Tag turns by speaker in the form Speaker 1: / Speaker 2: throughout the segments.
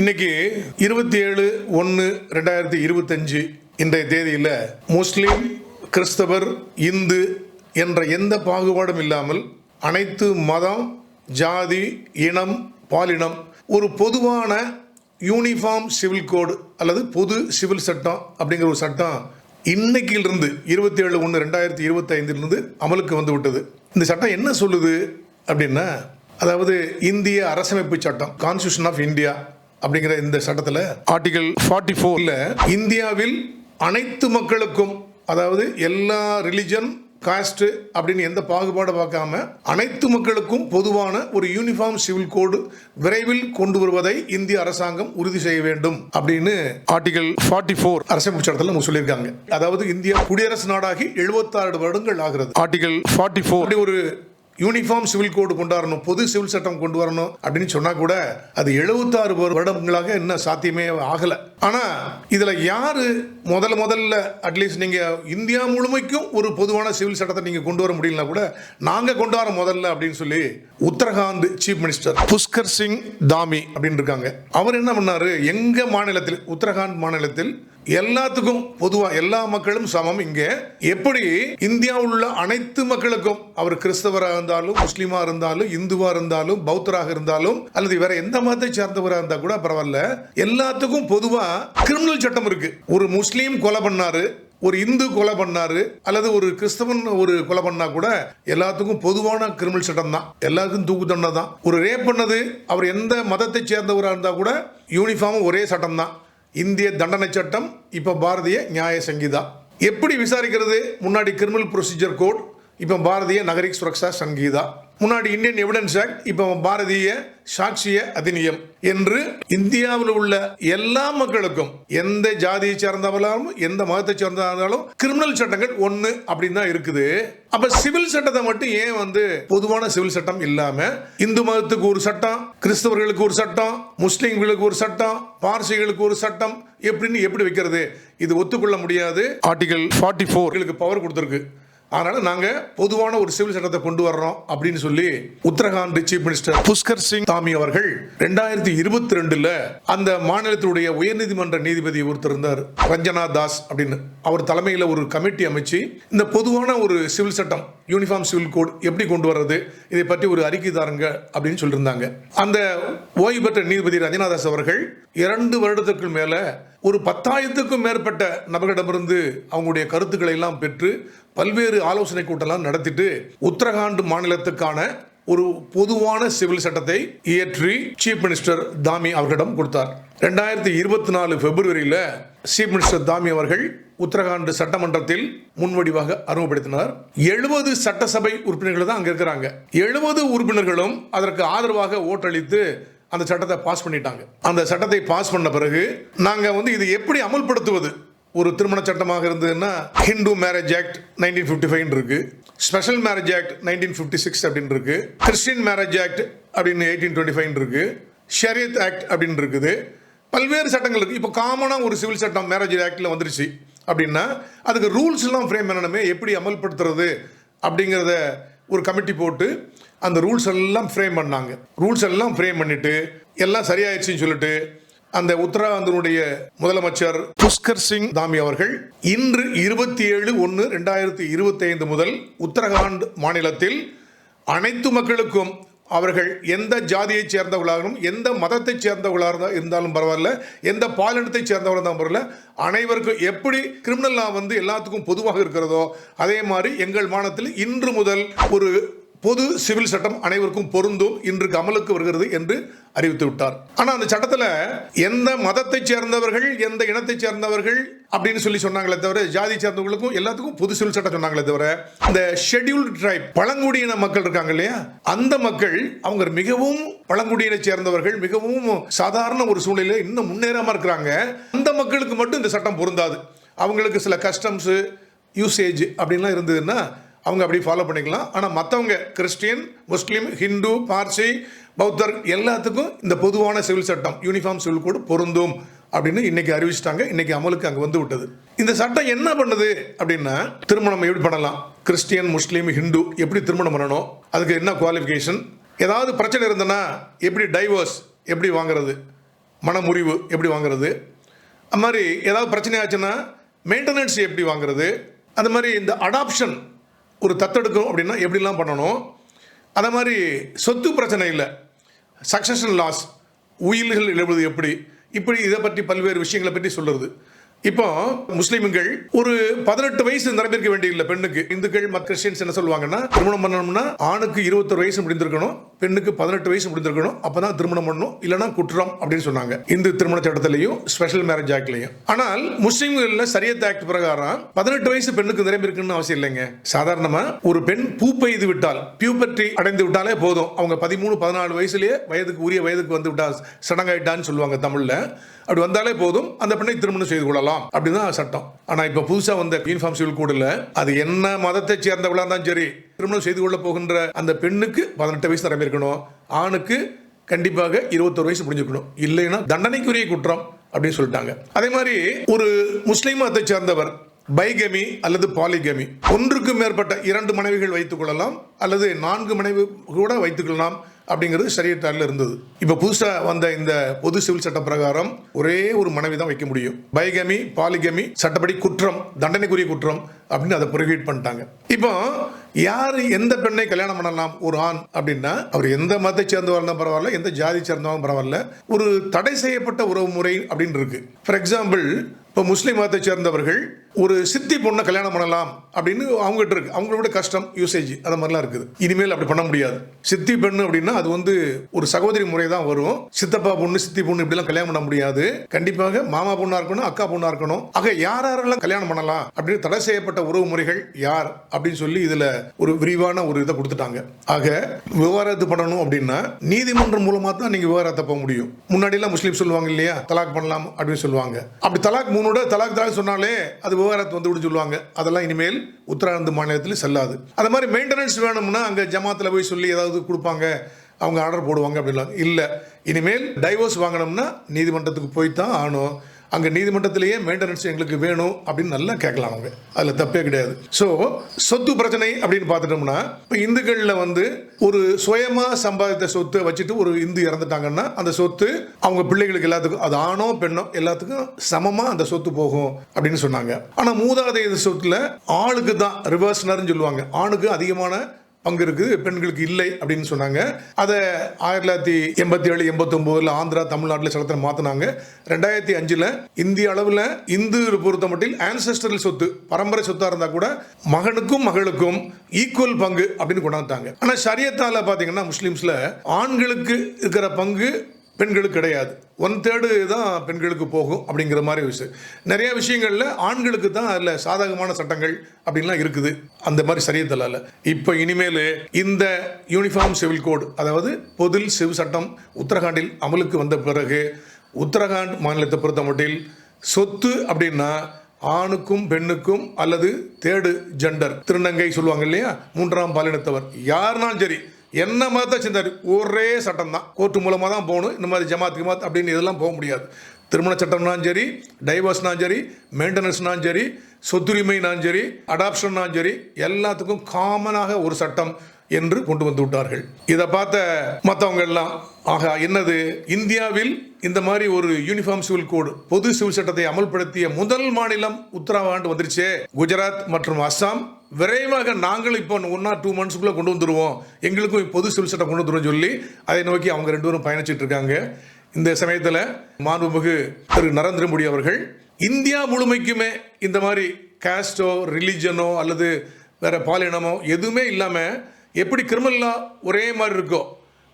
Speaker 1: இன்னைக்கு இருபத்தி ஏழு ஒன்று ரெண்டாயிரத்தி இருபத்தஞ்சு இன்றைய தேதியில் முஸ்லீம் கிறிஸ்தவர் இந்து என்ற எந்த பாகுபாடும் இல்லாமல் அனைத்து மதம் ஜாதி இனம் பாலினம் ஒரு பொதுவான யூனிஃபார்ம் சிவில் கோடு அல்லது பொது சிவில் சட்டம் அப்படிங்கிற ஒரு சட்டம் இன்னைக்கிலிருந்து இருபத்தி ஏழு ஒன்று ரெண்டாயிரத்தி இருபத்தைந்திலிருந்து அமலுக்கு வந்து விட்டது. இந்த சட்டம் என்ன சொல்லுது அப்படின்னா அதாவது இந்திய அரசமைப்பு சட்டம் கான்ஸ்டியூஷன் ஆஃப் இந்தியா அப்படிங்கிற இந்த சட்டத்தில் ஆர்டிகல் ஃபார்ட்டி ஃபோரில் இந்தியாவில் அனைத்து மக்களுக்கும் அதாவது எல்லா ரிலிஜன் காஸ்ட் அப்படின்னு எந்த பாகுபாடு பார்க்காம அனைத்து மக்களுக்கும் பொதுவான ஒரு யூனிஃபார்ம் சிவில் கோடு விரைவில் கொண்டு வருவதை இந்திய அரசாங்கம் உறுதி செய்ய வேண்டும் அப்படின்னு ஆர்டிகல் ஃபார்ட்டி ஃபோர் அரசமைப்பு சட்டத்தில் அவங்க சொல்லியிருக்காங்க. அதாவது இந்தியா குடியரசு நாடாகி 76 வருடங்கள் ஆகிறது. ஆர்டிகல் ஃபார்ட்டி ஃபோர் ஒரு யூனிஃபார்ம் சிவில் கோடு கொண்டு வரணும் பொது சிவில் சட்டம் கொண்டு வரணும் அப்படின்னு சொன்னா கூட அது 76 வருடங்களாக இன்னும் சாத்தியமே ஆகல. ஆனா இதுல யாரு முதல்ல முதல்ல அட்லீஸ்ட் நீங்க இந்தியா முழுமைக்கும் ஒரு பொதுவான சிவில் சட்டத்தை நீங்க கொண்டு வர முடியலனா கூட நாங்க கொண்டு வர முதல்ல அப்படின்னு சொல்லி உத்தரகாண்ட் சீஃப் மினிஸ்டர் புஷ்கர் சிங் தாமி அப்படின்னு இருக்காங்க அவர் என்ன பண்ணாரு? எங்க மாநிலத்தில் உத்தரகாண்ட் மாநிலத்தில் எல்லாத்துக்கும் பொதுவா எல்லா மக்களும் சமம் இங்கே. எப்படி? இந்தியாவில் உள்ள அனைத்து மக்களுக்கும். அவர் கிறிஸ்தவராக இருந்தாலும் முஸ்லீமா இருந்தாலும் இந்துவா இருந்தாலும் பௌத்தராக இருந்தாலும் அல்லது வேற எந்த மதத்தை சார்ந்தவராக இருந்தா கூட பரவாயில்ல. எல்லாத்துக்கும் பொதுவா கிரிமினல் சட்டம் இருக்கு. ஒரு முஸ்லீம் கொலை பண்ணாரு ஒரு இந்து கொலை பண்ணாரு அல்லது ஒரு கிறிஸ்தவன் ஒரு கொலை பண்ணா கூட எல்லாத்துக்கும் பொதுவான கிரிமினல் சட்டம் தான். எல்லாருக்கும் தூக்கு தண்டனை தான். ஒரு ரேப் பண்ணது அவர் எந்த மதத்தை சேர்ந்தவராக இருந்தா கூட யூனிஃபார்ம் ஒரே சட்டம் தான். இந்திய தண்டனை சட்டம் இப்போ பாரதிய நியாய சங்கீதா. எப்படி விசாரிக்கிறது? முன்னாடி கிரிமினல் ப்ரொசீஜர் கோட் இப்போ பாரதிய நகரிக் சுரக்ஷா சங்கீதா. முன்னாடி இந்தியன் எவிடன்ஸ் ஆக்ட் இப்போ பாரதிய சாட்சிய அதிநியம் என்று இந்தியாவில் உள்ள எல்லா மக்களுக்கும் எந்த ஜாதியை சேர்ந்தவர்களும் எந்த மதத்தை சேர்ந்தாலும் கிரிமினல் சட்டங்கள் ஒன்று அப்படின்னு தான் இருக்குது. அப்ப சிவில் சட்டத்தை மட்டும் ஏன் வந்து பொதுவான சிவில் சட்டம் இல்லாம இந்து மதத்துக்கு ஒரு சட்டம் கிறிஸ்தவர்களுக்கு ஒரு சட்டம் முஸ்லிம்களுக்கு ஒரு சட்டம் பார்சிகளுக்கு ஒரு சட்டம் எப்படின்னு எப்படி வைக்கிறது? இது ஒத்துக்கொள்ள முடியாது. ஆர்டிகல் ஃபார்ட்டி ஃபோர் பவர் கொடுத்துருக்கு. அதனால நாங்க பொதுவான ஒரு சிவில் சட்டத்தை கொண்டு வர்றோம் அப்படின்னு சொல்லி உத்தரகாண்ட் சீஃப் மினிஸ்டர் புஷ்கர் சிங் தாமி அவர்கள் ரெண்டாயிரத்தி இருபத்தி ரெண்டுல அந்த மாநிலத்தினுடைய உயர்நீதிமன்ற நீதிபதி ஒருத்தர் இருந்தார் ரஞ்சனா தாஸ் அப்படின்னு. அவர் தலைமையில் ஒரு கமிட்டி அமைச்சு இந்த பொதுவான ஒரு சிவில் சட்டம் யூனிஃபார்ம் சிவில் கோட் எப்படி கொண்டு வர்றது இதை பற்றி ஒரு அறிக்கை தாருங்க அப்படின்னு சொல்லியிருந்தாங்க. அந்த ஓய்வு பெற்ற நீதிபதி ரஞ்சனா தாஸ் அவர்கள் இரண்டு வருடத்திற்கு மேல ஒரு பத்தாயிரத்துக்கும் மேற்பட்ட நபர்களிடமிருந்து அவங்களுடைய கருத்துக்களை எல்லாம் பெற்று பல்வேறு ஆலோசனை கூட்டம்லாம் நடத்திட்டு உத்தரகாண்ட் மாநிலத்துக்கான ஒரு பொதுவான சிவில் சட்டத்தை இயற்றி சீஃப் மினிஸ்டர் தாமி அவர்களிடம் கொடுத்தார். ரெண்டாயிரத்தி இருபத்தி நாலு பிப்ரவரியில் சீஃப் மினிஸ்டர் தாமி அவர்கள் உத்தரகாண்ட் சட்டமன்றத்தில் முன்வடிவாக அறிமுகப்படுத்தினார். எழுபது சட்டசபை உறுப்பினர்கள் தான் அங்க இருக்கிறாங்க. எழுபது உறுப்பினர்களும் அதற்கு ஆதரவாக ஓட்டளித்து அந்த சட்டத்தை பாஸ் பண்ணிட்டாங்க. அந்த சட்டத்தை பாஸ் பண்ண பிறகு நாங்க வந்து இது எப்படி அமல்படுத்துவது? ஒரு திருமண சட்டமாக இருந்ததுன்னா Hindu marriage act nineteen fifty five இருக்கு. Special marriage act nineteen fifty six அப்படின்னு இருக்கு. கிறிஸ்டின் மேரேஜ் ஆக்ட் அப்படின்னு எயிட்டீன் டுவெண்ட்டி ஃபைவ் இருக்கு. ஷரியத் ஆக்ட் அப்படின்னு இருக்குது. பல்வேறு சட்டங்கள் இருக்கு. இப்போ காமனாக ஒரு சிவில் சட்டம் மேரேஜ் ஆக்டில் வந்துருச்சு அப்படின்னா அதுக்கு ரூல்ஸ் எல்லாம் ஃப்ரேம் பண்ணணுமே. எப்படி அமல்படுத்துறது அப்படிங்கிறத ஒரு கமிட்டி போட்டு அந்த ரூல்ஸ் எல்லாம் ஃப்ரேம் பண்ணாங்க. ரூல்ஸ் எல்லாம் ஃப்ரேம் பண்ணிட்டு எல்லாம் சரியாயிடுச்சுன்னு சொல்லிட்டு அந்த உத்தராகண்டினுடைய முதலமைச்சர் புஷ்கர் சிங் தாமி அவர்கள் இன்று இருபத்தி ஏழு ஒன்று ரெண்டாயிரத்தி இருபத்தி ஐந்து முதல் உத்தரகாண்ட் மாநிலத்தில் அனைத்து மக்களுக்கும் அவர்கள் எந்த ஜாதியை சேர்ந்தவர்களாகவும் எந்த மதத்தைச் சேர்ந்தவர்களாக இருந்தாலும் பரவாயில்ல எந்த பாலினத்தை சேர்ந்தவர்களாக இருந்தாலும் பரவாயில்ல அனைவருக்கும் எப்படி கிரிமினல் லா வந்து எல்லாத்துக்கும் பொதுவாக இருக்கிறதோ அதே மாதிரி எங்கள் மாநிலத்தில் இன்று முதல் ஒரு பொது சிவில் சட்டம் அனைவருக்கும் பொருந்தும் இன்று அமலுக்கு வருகிறது என்று அறிவித்து விட்டார் ஆனா அந்த சட்டத்துல எந்த மதத்தை சேர்ந்தவர்கள் எந்த இனத்தை சேர்ந்தவர்கள் அப்படின்னு சொல்லி சொன்னாங்களே தவிர ஜாதி சேர்ந்தவங்களுக்கும் எல்லாத்துக்கும் பொது சிவில் சட்டம் சொன்னாங்களே தவிர இந்த ஷெட்யூல்டு ட்ரைப் பழங்குடியின மக்கள் இருக்காங்க இல்லையா? அந்த மக்கள் அவங்க மிகவும் பழங்குடியினை சேர்ந்தவர்கள் மிகவும் சாதாரண ஒரு சூழ்நிலையில் இன்னும் முன்னேறாம இருக்கிறாங்க. அந்த மக்களுக்கு மட்டும் இந்த சட்டம் பொருந்தாது. அவங்களுக்கு சில கஸ்டம்ஸ் யூசேஜ் அப்படின்லாம் இருந்ததுன்னா அவங்க அப்படி ஃபாலோ பண்ணிக்கலாம். ஆனால் மற்றவங்க கிறிஸ்டியன் முஸ்லீம் ஹிந்து பார்சி பௌத்தர் எல்லாத்துக்கும் இந்த பொதுவான சிவில் சட்டம் யூனிஃபார்ம் சிவில் கோடு பொருந்தும் அப்படின்னு இன்னைக்கு அறிவிச்சிட்டாங்க. இன்னைக்கு அமலுக்கு அங்கே வந்து விட்டது. இந்த சட்டம் என்ன பண்ணுது அப்படின்னா திருமணம் எப்படி பண்ணலாம்? கிறிஸ்டியன் முஸ்லீம் ஹிந்து எப்படி திருமணம் பண்ணணும்? அதுக்கு என்ன குவாலிஃபிகேஷன் ஏதாவது பிரச்சனை இருந்ததுன்னா எப்படி டைவர்ஸ் எப்படி வாங்குறது? மனமுறிவு எப்படி வாங்குறது? அது மாதிரி ஏதாவது பிரச்சனை ஆச்சுன்னா மெயின்டெனன்ஸ் எப்படி வாங்குறது? அந்த மாதிரி இந்த அடாப்ஷன் ஒரு தத்தெடுக்கும் அப்படின்னா எப்படிலாம் பண்ணணும்? அதே மாதிரி சொத்து பிரச்சனை இல்லை. சக்ஸஷன் லாஸ் உயில்கள் எழுவது எப்படி? இப்படி இதை பற்றி பல்வேறு விஷயங்களை பற்றி சொல்லுறது. இப்போ முஸ்லீம்கள் ஒரு பதினெட்டு வயசு நிரம்பியிருக்க வேண்டியதில்லை பெண்ணுக்கு. இந்துக்கள் மத் கிறிஸ்டியன்ஸ் என்ன சொல்லுவாங்கன்னா திருமணம் பண்ணணும்னா ஆணுக்கு இருபத்தொரு வயசு முடிந்திருக்கணும் பெண்ணுக்கு பதினெட்டு வயசு முடிந்திருக்கணும் அப்பதான் திருமணம் பண்ணணும் இல்லைன்னா குற்றம் அப்படின்னு சொன்னாங்க. இந்து திருமண சட்டத்திலையும் ஸ்பெஷல் மேரேஜ் ஆக்ட்லையும் ஆனால் முஸ்லீம்கள்ல சரியத் ஆக்ட் பிரகாரம் பதினெட்டு வயசு பெண்ணுக்கு நிரம்பியிருக்குன்னு அவசியம் இல்லைங்க. சாதாரணமா ஒரு பெண் பூ பெய்து விட்டால் பியூபர்டி அடைந்து விட்டாலே போதும். அவங்க பதிமூணு பதினாலு வயசுலயே வயதுக்கு உரிய வயதுக்கு வந்து விட்டா சடங்காயிட்டான்னு சொல்லுவாங்க தமிழ்ல. அப்படி வந்தாலே போதும். அந்த பெண்ணை திருமணம் செய்து கொள்ளலாம். அப்படிதான் சட்டம். ஆனா இப்ப புதுசா வந்த யூனிஃபார்ம் சிவில் கோடுல அது என்ன மதத்தை சேர்ந்தவளா இருந்தாலும் சரி திருமணம் செய்து கொள்ள போகின்ற அந்த பெண்ணுக்கு பதினெட்டு வயசு நிரம்பியிருக்கணும் ஆணுக்கு கண்டிப்பாக இருபத்தொரு வயசு புரிஞ்சுக்கணும் இல்லைன்னா தண்டனைக்குரிய குற்றம் அப்படின்னு சொல்லிட்டாங்க. அதே மாதிரி ஒரு முஸ்லீம் மதத்தை சேர்ந்தவர் பைகமி அல்லது பாலிகமி ஒன்றுக்கு மேற்பட்ட இரண்டு மனைவிகள் வைத்துக் கொள்ளலாம் அல்லது நான்கு மனைவி கூட வைத்துக் கொள்ளலாம். அப்படிங்கிறது சரியத்தாரில் இருந்தது. இப்போ புதுசாக வந்த இந்த பொது சிவில் சட்ட பிரகாரம் ஒரே ஒரு மனைவி தான் வைக்க முடியும். பைகமி பாலிகமி சட்டப்படி குற்றம் தண்டனைக்குரிய குற்றம் அப்படின்னு அதை ப்ரொஹிபிட் பண்ணிட்டாங்க. இப்போ யார் எந்த பெண்ணை கல்யாணம் பண்ணலாம்? ஒரு ஆண் அப்படின்னா அவர் எந்த மதத்தை சேர்ந்தவர்னா பரவாயில்ல எந்த ஜாதி சேர்ந்தவங்க பரவாயில்ல. ஒரு தடை செய்யப்பட்ட உறவு முறை அப்படின்னு இருக்கு. ஃபார் எக்ஸாம்பிள் இப்போ முஸ்லீம் மதத்தை சேர்ந்தவர்கள் ஒரு சித்தி பொண்ணை கல்யாணம் பண்ணலாம் அப்படின்னு அவங்ககிட்ட இருக்கு. அவங்களோட கஷ்டம் யூசேஜ் அந்த மாதிரிலாம் இருக்குது. இனிமேல் அப்படி பண்ண முடியாது. சித்தி பெண்ணு அப்படின்னா அது வந்து ஒரு சகோதரி முறை தான் வரும். சித்தப்பா பொண்ணு சித்தி பொண்ணு இப்படிலாம் கல்யாணம் பண்ண முடியாது. கண்டிப்பாக மாமா பொண்ணா இருக்கணும் அக்கா பொண்ணா இருக்கணும். ஆக யார் யாரெல்லாம் கல்யாணம் பண்ணலாம் அப்படின்னு தடை செய்யப்பட்ட உறவு முறைகள் யார் அப்படின்னு சொல்லி இதுல ஒரு விரிவான ஒரு இதை கொடுத்துட்டாங்க. ஆக விவகாரத்து பண்ணணும் அப்படின்னா நீதிமன்றம் மூலமா தான் நீங்க விவகாரத்தை போக முடியும். முன்னாடி எல்லாம் முஸ்லீம் சொல்லுவாங்க இல்லையா? தலாக் பண்ணலாம் அப்படின்னு சொல்லுவாங்க. அப்படி தலாக் மூணோட தலாக் தலாக் சொன்னாலே அது விவகாரத்து வந்து சொல்லுவாங்க. அதெல்லாம் இனிமேல் உத்தராகண்ட் மாநிலத்தில் செல்லாது. அது மாதிரி மெயின்டெனன்ஸ் வேணும்னா அங்கே ஜமாத்தில் போய் சொல்லி ஏதாவது கொடுப்பாங்க. அவங்க ஆர்டர் போடுவாங்க அப்படிலாம் இல்லை இனிமேல் டைவோர்ஸ் வாங்கணும்னா நீதிமன்றத்துக்கு போய் தான் ஆகணும். அங்கே நீதிமன்றத்திலேயே மெயின்டெனன்ஸ் எங்களுக்கு வேணும் அப்படின்னு நல்லா கேட்கலாம் அவங்க. அதில் தப்பே கிடையாது. ஸோ சொத்து பிரச்சனை அப்படின்னு பார்த்துட்டோம்னா இப்போ இந்துக்களில் வந்து ஒரு சுயமாக சம்பாதித்த சொத்தை வச்சுட்டு ஒரு இந்து இறந்துட்டாங்கன்னா அந்த சொத்து அவங்க பிள்ளைகளுக்கு எல்லாத்துக்கும் அது ஆணோ பெண்ணோ எல்லாத்துக்கும் சமமாக அந்த சொத்து போகும் அப்படின்னு சொன்னாங்க. ஆனால் மூதாதைய சொத்துல ஆளுக்கு தான் ரிவர்ஸ்னர்னு சொல்லுவாங்க. ஆணுக்கு அதிகமான பங்கு இருக்குது பெண்களுக்கு இல்லை அப்படின்னு சொன்னாங்க. அதை ஆயிரத்தி தொள்ளாயிரத்தி எண்பத்தி ஏழு எண்பத்தொம்போதில் ஆந்திரா தமிழ்நாட்டில் சட்டத்தில் மாற்றினாங்க ரெண்டாயிரத்தி அஞ்சில் இந்திய அளவில் இந்து பொறுத்த மட்டில் ஆன்செஸ்டரல் சொத்து பரம்பரை சொத்தாக இருந்தால் கூட மகனுக்கும் மகளுக்கும் ஈக்குவல் பங்கு அப்படின்னு கொண்டாந்துட்டாங்க. ஆனால் ஷரியத்தால் பார்த்தீங்கன்னா முஸ்லீம்ஸில் ஆண்களுக்கு இருக்கிற பங்கு பெண்களுக்கு கிடையாது. ஒன் தேர்டு தான் பெண்களுக்கு போகும் அப்படிங்கிற மாதிரி விஷயம். நிறைய விஷயங்களில் ஆண்களுக்கு தான் அதில் சாதகமான சட்டங்கள் அப்படின்லாம் இருக்குது. அந்த மாதிரி சரியத்தலால இப்போ இனிமேல் இந்த யூனிஃபார்ம் சிவில் கோட் அதாவது பொது சிவில் சட்டம் உத்தரகாண்டில் அமலுக்கு வந்த பிறகு உத்தரகாண்ட் மாநிலத்தை பொறுத்த மட்டில் சொத்து அப்படின்னா ஆணுக்கும் பெண்ணுக்கும் அல்லது தேர்டு ஜெண்டர் திருநங்கை சொல்லுவாங்க இல்லையா? மூன்றாம் பாலினத்தவர். யாருனாலும் சரி என்ன மாதிரி தான் செஞ்சார் ஒரே சட்டம் தான் கோர்ட்டு மூலமாக தான் போகணும். இந்த மாதிரி ஜமாத் கிமாத் அப்படின்னு இதெல்லாம் போக முடியாது. திருமண சட்டம்னாலும் சரி டைவர்ஸ்னாலும் சரி மெயின்டெனன்ஸ்னாலும் சரி சொத்துரிமைனாலும் சரி அடாப்ஷன்னாலும் சரி எல்லாத்துக்கும் காமனாக ஒரு சட்டம். என்று கொண்டு வந்து விட்டார்கள். இதை பார்த்த மற்றவங்க எல்லாம் ஆகா என்னது? இந்தியாவில் இந்த மாதிரி ஒரு யூனிஃபார்ம் சிவில் கோடு பொது சிவில் சட்டத்தை அமல்படுத்திய முதல் மாநிலம் உத்தராகண்ட் வந்துருச்சு. குஜராத் மற்றும் அஸ்ஸாம் விரைவாக நாங்கள் இப்போ ஒன் ஆர் டூ மந்த்ஸ்க்குள்ளே கொண்டு வந்துடுவோம் எங்களுக்கும் பொது சிவில் சட்டம் கொண்டு வந்துடும் சொல்லி அதை நோக்கி அவங்க ரெண்டு பேரும் பயணிச்சிட்டு இருக்காங்க. இந்த சமயத்தில் மாண்புமிகு திரு நரேந்திர மோடி அவர்கள் இந்தியா முழுமைக்குமே இந்த மாதிரி காஸ்டோ ரிலிஜனோ அல்லது வேற பாலினமோ எதுவுமே இல்லாமல் எப்படி கிரிமினலாக ஒரே மாதிரி இருக்கோ.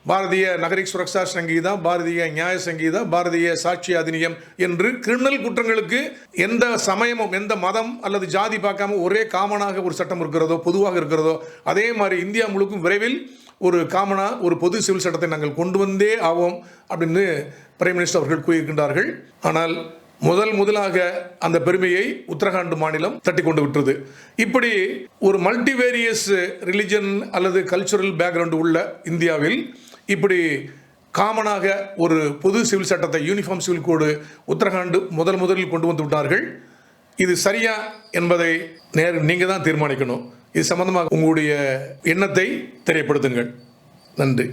Speaker 1: பாரதிய நகரிக் சுரக்ஷா சங்கீதா பாரதிய நியாய சங்கீதா பாரதிய சாட்சி அதிநியம் என்று கிரிமினல் குற்றங்களுக்கு எந்த சமயமும் எந்த மதம் அல்லது ஜாதி பார்க்காம ஒரே காமனாக ஒரு சட்டம் இருக்கிறதோ பொதுவாக இருக்கிறதோ அதே மாதிரி இந்தியா முழுக்கும் விரைவில் ஒரு காமனாக ஒரு பொது சிவில் சட்டத்தை நாங்கள் கொண்டு வந்தே ஆவோம் அப்படின்னு பிரைம் மினிஸ்டர் அவர்கள் கூறியிருக்கின்றார்கள். ஆனால் முதல் முதலாக அந்த பெருமையை உத்தரகாண்ட் மாநிலம் தட்டி கொண்டு விட்டது. இப்படி ஒரு மல்டிவேரியஸ் ரிலிஜன் அல்லது கல்ச்சுரல் பேக்ரவுண்ட் உள்ள இந்தியாவில் இப்படி காமனாக ஒரு பொது சிவில் சட்டத்தை யூனிஃபார்ம் சிவில் கோடு உத்தரகாண்ட் முதல் முதலில் கொண்டு வந்து விட்டார்கள். இது சரியா என்பதை நேர் நீங்கள் தான் தீர்மானிக்கணும். இது சம்பந்தமாக உங்களுடைய எண்ணத்தை தெரியப்படுத்துங்கள். நன்றி.